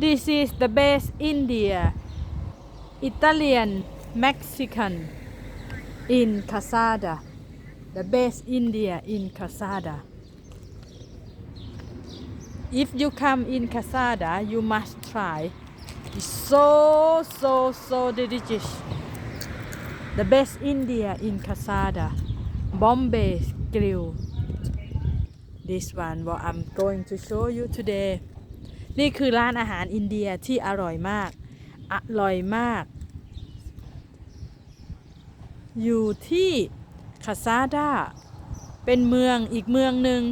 This is the best India Italian Mexican in Casada the best India in Casada If you come in Casada you must try. It's so so so delicious. The best India in Casada Bombay Grill. This one what I'm going to show you today นี่คือร้านอาหารอินเดียที่อร่อยมาก อร่อยมาก อยู่ที่คาซาดา เป็นเมืองอีกเมืองหนึ่ง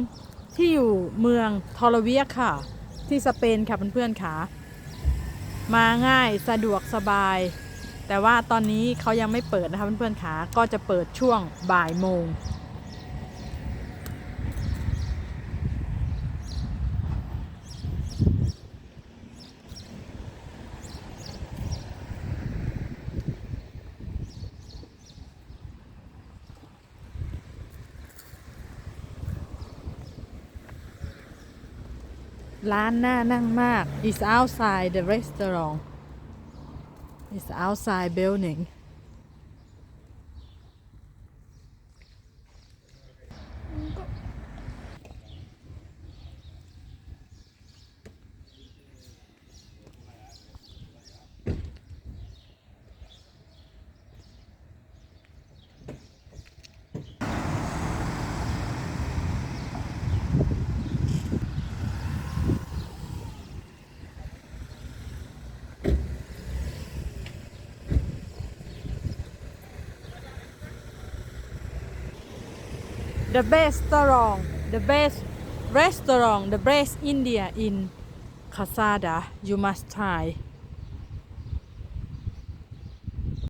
ที่อยู่เมืองทอร์เวียค่ะ ที่สเปนค่ะเพื่อนๆค่ะ มาง่ายสะดวกสบาย แต่ว่าตอนนี้เขายังไม่เปิดนะคะเพื่อนๆค่ะ ก็จะเปิดช่วงบ่ายโมง ร้านน่านั่งมาก is outside the restaurant is outside building The best restaurant the best restaurant the best India in Casada you must try